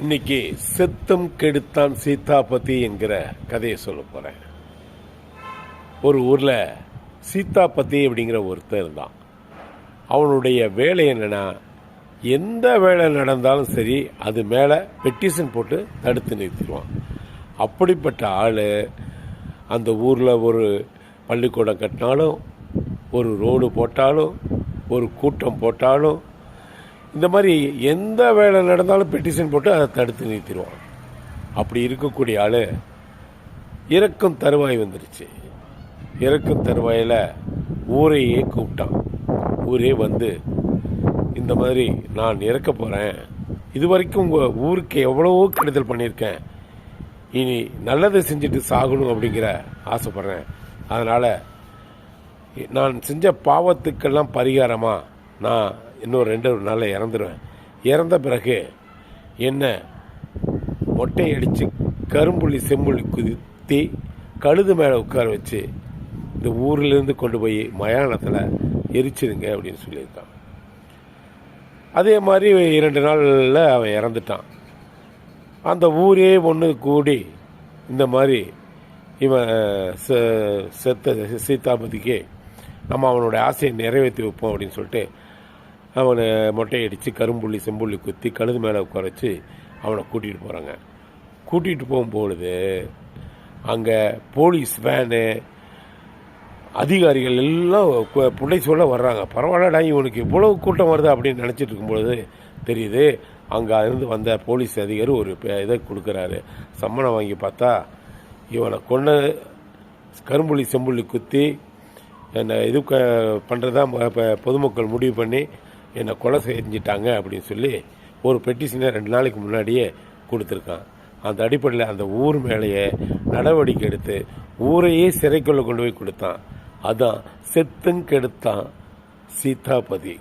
இன்னைக்கு செத்தம் கெடுத்தான் சீதாபதி என்கிற கதையை சொல்ல போகிறேன் ஒரு ஊரில் சீதாபதி அப்படிங்கிற ஒருத்தர் தான் அவனுடைய வேலை என்னென்னா எந்த வேலை நடந்தாலும் சரி அது மேலே பெட்டிஷன் போட்டு தடுத்து நிறுத்திடுவான். அப்படிப்பட்ட ஆள் அந்த ஊரில் ஒரு பள்ளிக்கூடம் கட்டினாலும் ஒரு ரோடு போட்டாலும் ஒரு கூட்டம் போட்டாலும் இந்த மாதிரி எந்த வேலை நடந்தாலும் பெட்டிஷன் போட்டு அதை தடுத்து நிறுத்திடுவான் அப்படி இருக்கக்கூடிய ஆள் இறக்கும் தருவாய் வந்துருச்சு. இறக்கும் தருவாயில் ஊரையே கூப்பிட்டான் ஊரே வந்து இந்த மாதிரி நான் இறக்க போகிறேன் இது வரைக்கும் உங்கள் ஊருக்கு எவ்வளவோ கெடுதல் பண்ணியிருக்கேன். இனி நல்லதை செஞ்சுட்டு சாகணும் அப்படிங்கிற ஆசைப்பட்றேன். அதனால் நான் செஞ்ச பாவத்துக்கெல்லாம் பரிகாரமாக நான் இன்னும் ரெண்டு ஒரு நாளில் இறந்துருவேன். இறந்த பிறகு என்ன? மொட்டை அடித்து கரும்புள்ளி செம்புள்ளி குத்தி கழுது மேலே உட்கார வச்சு இந்த ஊர்லேருந்து கொண்டு போய் மயானத்தில் எரிச்சிருங்க அப்படின்னு சொல்லியிருக்கான். அதே மாதிரி இரண்டு நாளில் அவன் இறந்துட்டான். அந்த ஊரே ஒன்று கூடி இந்த மாதிரி இவன் செ- செத்த சீதாபதிக்கு நம்ம அவனுடைய ஆசையை நிறைவேற்றி வைப்போம் அப்படின்னு சொல்லிட்டு அவனை மொட்டை அடித்து கரும்புள்ளி செம்புள்ளி குத்தி கழுது மேலே உட்கார வச்சு அவனை கூட்டிகிட்டு போகிறாங்க கூட்டிகிட்டு போகும்பொழுது அங்கே போலீஸ் வேனு அதிகாரிகள் எல்லாம் பிள்ளை சொல்ல வர்றாங்க. பரவாயில்லடா இவனுக்கு இவ்வளவு கூட்டம் வருது அப்படின்னு நினச்சிட்டு இருக்கும்பொழுது தெரியுது அங்கே இருந்து வந்த போலீஸ் அதிகாரி ஒரு இதை கொடுக்குறாரு. சம்மணம் வாங்கி பார்த்தா இவனை கொண்டு கரும்புள்ளி செம்புள்ளி குத்தி என்னை இது பண்ணுறதா பொதுமக்கள் முடிவு பண்ணி என்னை கொலை செஞ்சிட்டாங்க அப்படின்னு சொல்லி ஒரு பெட்டிஷனை ரெண்டு நாளைக்கு முன்னாடியே கொடுத்துருக்கான். அந்த அடிப்படையில் அந்த ஊர் மேலேயே நடவடிக்கை எடுத்து ஊரையே சிறைக்குள்ளே கொண்டு போய் கொடுத்தான். அதான் செத்துங்கெடுத்தான் சீதாபதி.